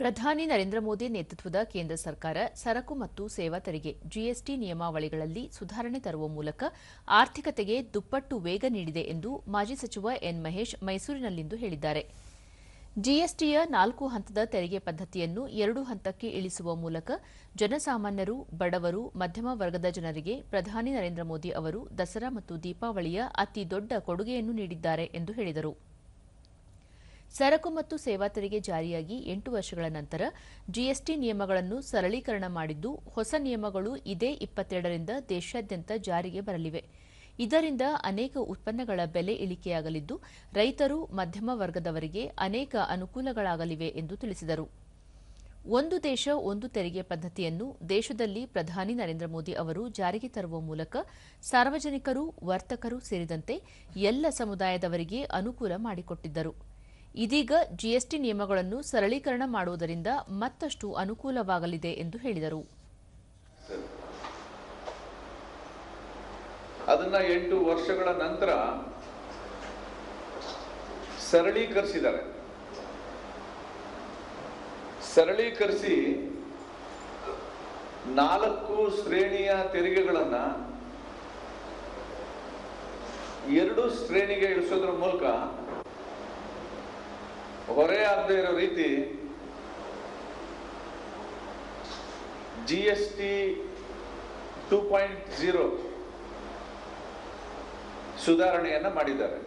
ಪ್ರಧಾನಿ ನರೇಂದ್ರ ಮೋದಿ ನೇತೃತ್ವದ ಕೇಂದ್ರ ಸರ್ಕಾರ, ಸರಕು ಮತ್ತು ಸೇವಾ ತೆರಿಗೆ ಜಿಎಸ್ಟಿ ನಿಯಮಾವಳಿಗಳಲ್ಲಿ ಸುಧಾರಣೆ ತರುವ ಮೂಲಕ ಆರ್ಥಿಕತೆಗೆ ದುಪ್ಪಟ್ಟು ವೇಗ ನೀಡಿದೆ ಎಂದು ಮಾಜಿ ಸಚಿವ ಎನ್ ಮಹೇಶ್ ಮೈಸೂರಿನಲ್ಲಿಂದು ಹೇಳಿದ್ದಾರೆ. ಜಿಎಸ್ಟಿಯ ನಾಲ್ಕು ಹಂತದ ತೆರಿಗೆ ಪದ್ದತಿಯನ್ನು ಎರಡು ಹಂತಕ್ಕೆ ಇಳಿಸುವ ಮೂಲಕ ಜನಸಾಮಾನ್ಯರು, ಬಡವರು, ಮಧ್ಯಮ ವರ್ಗದ ಜನರಿಗೆ ಪ್ರಧಾನಿ ನರೇಂದ್ರ ಮೋದಿ ಅವರು ದಸರಾ ಮತ್ತು ದೀಪಾವಳಿಯ ಅತಿ ದೊಡ್ಡ ಕೊಡುಗೆಯನ್ನು ನೀಡಿದ್ದಾರೆ ಎಂದು ಹೇಳಿದರು. ಸರಕು ಮತ್ತು ಸೇವಾ ತೆರಿಗೆ ಜಾರಿಯಾಗಿ ಎಂಟು ವರ್ಷಗಳ ನಂತರ ಜಿಎಸ್ಟಿ ನಿಯಮಗಳನ್ನು ಸರಳೀಕರಣ ಮಾಡಿದ್ದು ಹೊಸ ನಿಯಮಗಳು ಇದೇ ಇಪ್ಪತ್ತೆರಡರಿಂದ ದೇಶಾದ್ಯಂತ ಜಾರಿಗೆ ಬರಲಿವೆ. ಇದರಿಂದ ಅನೇಕ ಉತ್ಪನ್ನಗಳ ಬೆಲೆ ಇಳಿಕೆಯಾಗಲಿದ್ದು ರೈತರು ಮಧ್ಯಮ ವರ್ಗದವರಿಗೆ ಅನೇಕ ಅನುಕೂಲಗಳಾಗಲಿವೆ ಎಂದು ತಿಳಿಸಿದರು. ಒಂದು ದೇಶ ಒಂದು ತೆರಿಗೆ ಪದ್ಧತಿಯನ್ನು ದೇಶದಲ್ಲಿ ಪ್ರಧಾನಿ ನರೇಂದ್ರ ಮೋದಿ ಅವರು ಜಾರಿಗೆ ತರುವ ಮೂಲಕ ಸಾರ್ವಜನಿಕರು, ವರ್ತಕರು ಸೇರಿದಂತೆ ಎಲ್ಲ ಸಮುದಾಯದವರಿಗೆ ಅನುಕೂಲ ಮಾಡಿಕೊಟ್ಟಿದ್ದರು. ಇದೀಗ ಜಿಎಸ್ಟಿ ನಿಯಮಗಳನ್ನು ಸರಳೀಕರಣ ಮಾಡುವುದರಿಂದ ಮತ್ತಷ್ಟು ಅನುಕೂಲವಾಗಲಿದೆ ಎಂದು ಹೇಳಿದರು. ಅದನ್ನ ಎಂಟು ವರ್ಷಗಳ ನಂತರ ಸರಳೀಕರಿಸಿದ್ದಾರೆ. ಸರಳೀಕರಿಸಿ ನಾಲ್ಕು ಶ್ರೇಣಿಯ ತೆರಿಗೆಗಳನ್ನ ಎರಡು ಶ್ರೇಣಿಗೆ ಇಳಿಸೋದ್ರ ಮೂಲಕ ಹೊರೆ ಆಗದೇ ಇರೋ ರೀತಿ G S T two point zero ಸುಧಾರಣೆಯನ್ನ ಮಾಡಿದ್ದಾರೆ.